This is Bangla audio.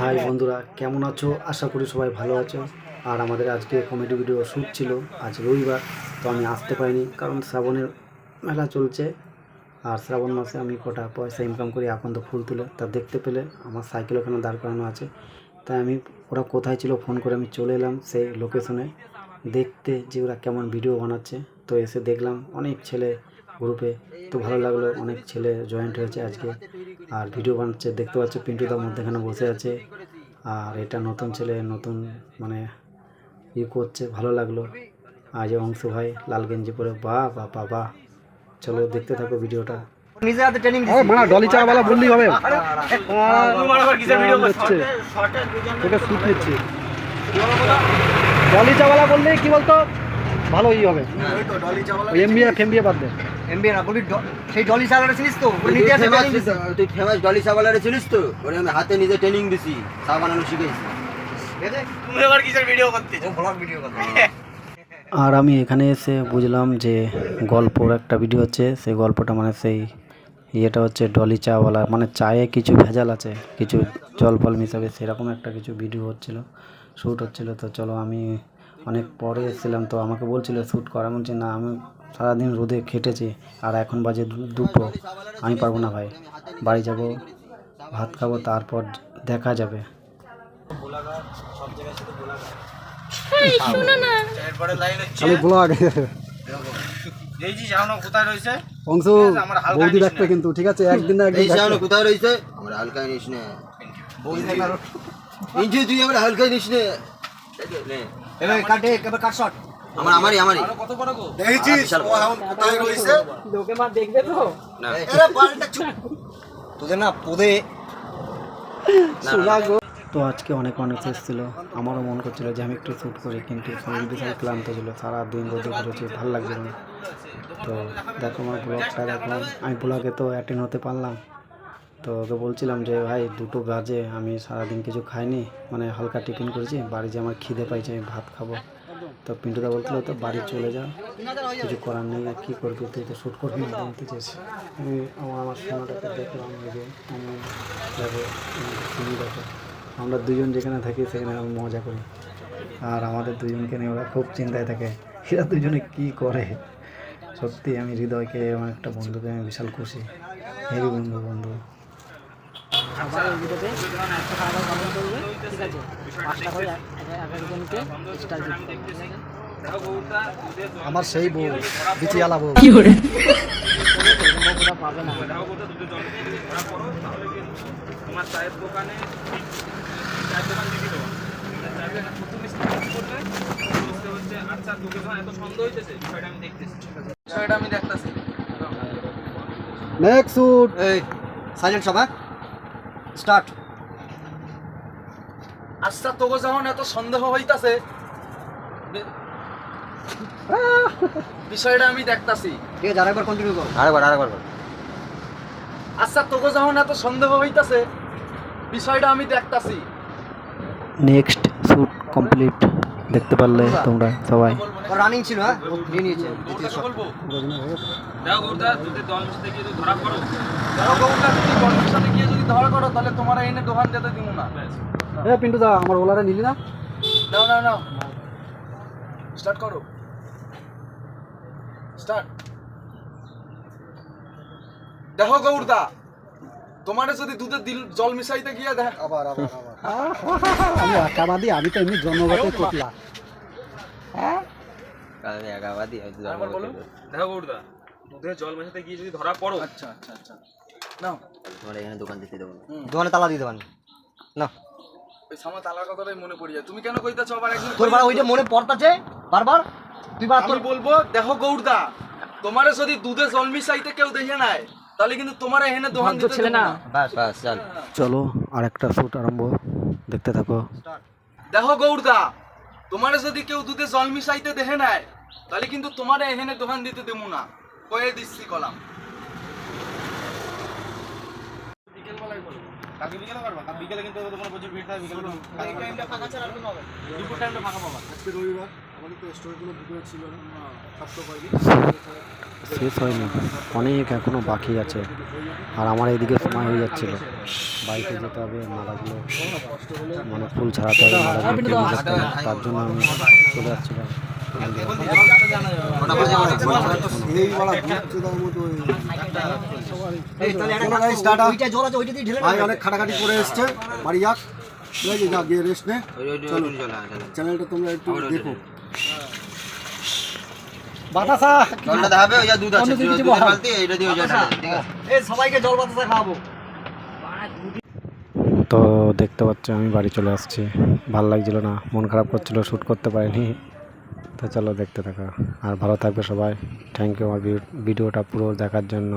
হাই বন্ধুরা কেমন আছো? আশা করি সবাই ভালো আছো। আর আমাদের আজকে কমেডি ভিডিও শ্যুট ছিল আজ রবিবার তো আমি আসতে পারিনি কারণ শ্রাবণের মেলা চলছে। আর শ্রাবণ মাসে আমি কটা পয়সা ইনকাম করি এখন তো ফুল তুলে। তা দেখতে পেলে আমার সাইকেল ওখানে দাঁড় করানো আছে। তাই আমি ওরা কোথায় ছিল ফোন করে আমি চলে এলাম সেই লোকেশনে দেখতে যে ওরা কেমন ভিডিও বানাচ্ছে। তো এসে দেখলাম অনেক ছেলে গ্রুপে তো ভালো লাগল অনেক ছেলে জয়েন্ট হয়েছে আজকে। আর ভিডিও বানাচ্ছে দেখতে পাচ্ছ পিন্টুদার মধ্যেখানে বসে আছে আর এটা নতুন ছেলে নতুন মানে ই করছে ভালো লাগলো আজ অংশ ভাই লাল গেঞ্জি পরে বাহ বা বা বাহ চলো দেখতে থাকো ভিডিওটা নিজে হাতে ট্রেনিং আরে মানা ডলি চা वाला বললেই হবে তোকে শুট নিচ্ছি ডলি চা वाला বললে কি বলতো ভালো ই হবে এমবিএ ফেমবিএ বাদ দে না সেই ডলি চিনিস তো? তুই ফেমাস ডলি ওরে আমি হাতে নিজে ট্রেনিং দিছি চা বানানো শিখেছি ও ব্লগ ভিডিও কথা আর আমি এখানে এসে বুঝলাম যে গল্পর একটা ভিডিও হচ্ছে সেই গল্পটা মানে সেই ইয়েটা হচ্ছে ডলি চাওয়ালা মানে চায়ে কিছু ভেজাল আছে কিছু জল ফল মিশাবে সেরকম একটা কিছু ভিডিও হচ্ছিল শ্যুট হচ্ছিল। তো চলো আমি অনেক পরে এসেছিলাম তো আমাকে বলছিল শ্যুট করা বলছি না আমি সারাদিন রোদে খেটেছে আর এখন বাজে দুটো। আমি পারব না ভাই। বাড়ি যাব ভাত খাব তারপর দেখা যাবে। আমি ব্লগ অংশ বৌদি রাখবে কিন্তু ঠিক আছে? একদিন না কোথায় আমরা হালকা নিস না। ইঞ্চি তুই আমরা হালকা নিস নে। এবার কাটে এবার কাট শট আমার আমারই আমারই। দেখেছিস? ও এখন কোথায় রয়েছে? না। তোদের না পদে। তো আজকে অনেক মানুষ এসেছিল। আমারও মন করছিল যে আমি একটু শ্যুট করি কিন্তু শরীর বিশাল ক্লান্ত ছিল। সারাদিন রোদে ঘুরেছি ভালো লাগছিল না। তো দেখো আমার ব্লগটা দেখো। আমি ব্লগে তো অ্যাটেন্ড হতে পারলাম। তো ওকে বলছিলাম যে ভাই দুটো বাজে। আমি সারাদিন কিছু খাইনি। মানে হালকা টিফিন করেছি। বাড়ি যে আমার খিদে পাইছে আমি ভাত খাব। তো পিন্টুদা বলছিল, তো বাড়ি চলে যা, কিছু করার নেই কী করবি? তুই তো শ্যুট করবি না বলতে চেয়েছি আমি আমার আমার সোনাটাকে দেখলাম যে আমি দেখো সিঁড়ি দেখো। আমরা দুজন যেখানে থাকি, সেখানে আমি মজা করি। আর আমাদের দুজনকে নিয়ে ওরা খুব চিন্তায় থাকে, এরা দুজনে কী করে? সত্যি আমি হৃদয়কে, আমার একটা বন্ধুকে আমি বিশাল খুশি। হেভি বন্ধু বন্ধু। আমার সেই বউ বিচিয়ালা বউ। তোমার চায়ের দোকান দোকানে আচ্ছা তোকে এত সন্দেহ হইতেছে বিষয়টা আমি দেখতেছি বিষয়টা আমি দেখতেছি নেক্সট শুট এই সাইলেন্ট সভা। স্টার্ট আচ্ছা তোকে যখন এত সন্দেহ হইতাছে বিষয়টা আমি দেখতাছি। ঠিক আছে আরেকবার কন্টিনিউ কর। আরেকবার আরেকবার আচ্ছা তোকে যখন এত সন্দেহ হইতাছে বিষয়টা আমি দেখতাছি। নেক্সট শুট কমপ্লিট দেখতে পারলে তোমরা সবাই। রানিং ছিল হ্যাঁ? নিয়ে নিয়েছে দ্বিতীয় শট বলব গৌরদা যদি সাথে গিয়ে ধরা করো দেখো গৌরদা যদি সাথে গিয়ে যদি করো তাহলে তোমার এনে দোকান যেতে দিব না। এ পিন্টু দা আমার ওলারে নিলি না? নাও নাও নাও। স্টার্ট করো। স্টার্ট দেখো গৌরদা তোমারে যদি দুধের দিল জল মিশাইতে গিয়ে দেখ। আবার আবার আবার। আমি আকাবাদি আমি তো এমনি জন্মগত কোতলা। কালকে একাবাদি হয়তো জন্ম একবার বলো করতে হবে। দেখো গৌরদা দুধে জল মেশাতে গিয়ে যদি ধরা পড়ো। আচ্ছা আচ্ছা আচ্ছা। নাও। তোমার এখানে দোকান দিতে দেবো না। দোকানে তালা দিয়ে দেবান না। ওই সামা তালার কথাটাই মনে পড়ে যায়। তুমি কেন কইতাছো আবার একদিন তোর বাড়া ওইটা মনে পড়তাছে? বারবার? তুই বাড়া তোর বলব দেখো গৌরদা তোমারে যদি দুধে জল মিশাইতে কেউ দেখে নাই তাহলে কিন্তু তোমার এখানে দোকান দিতে ছেলে না। বাস বাস চল। চলো আর একটা শুট আরম্ভ। দেখতে থাকো। দেখো গৌরদা তোমারে যদি কেউ দুধে জল মিশাইতে দেখে নাই তাহলে কিন্তু তোমার এখানে দোকান দিতে দেবো না। কয়ে দিচ্ছি কলাম বিকেলবেলায় করব কালকে বিকেলে করবা কাল বিকেলে কিন্তু তোমার প্রচুর ভিড় থাকে বিকেলে এই টাইমটা ফাঁকা ছাড়া আর কোনো হবে দুপুর টাইমটা ফাঁকা পাবা। আজকে রবিবার শেষ হয়নি। অনেক এখনও বাকি আছে। আর আমার এইদিকে সময় হয়ে যাচ্ছিল। বাইকে যেতে হবে মালাগুলো মানে ফুল ছাড়াতে হবে মালাগুলো হবে তার জন্য আমি চলে যাচ্ছিলাম। তো দেখতে পাচ্ছ আমি বাড়ি চলে আসছি ভালো লাগছিল না মন খারাপ করছিল শ্যুট করতে পারিনি তো চলো দেখতে থাকো। আর ভালো থাকবে সবাই। থ্যাংক ইউ আমার ভিডিওটা পুরো দেখার জন্য।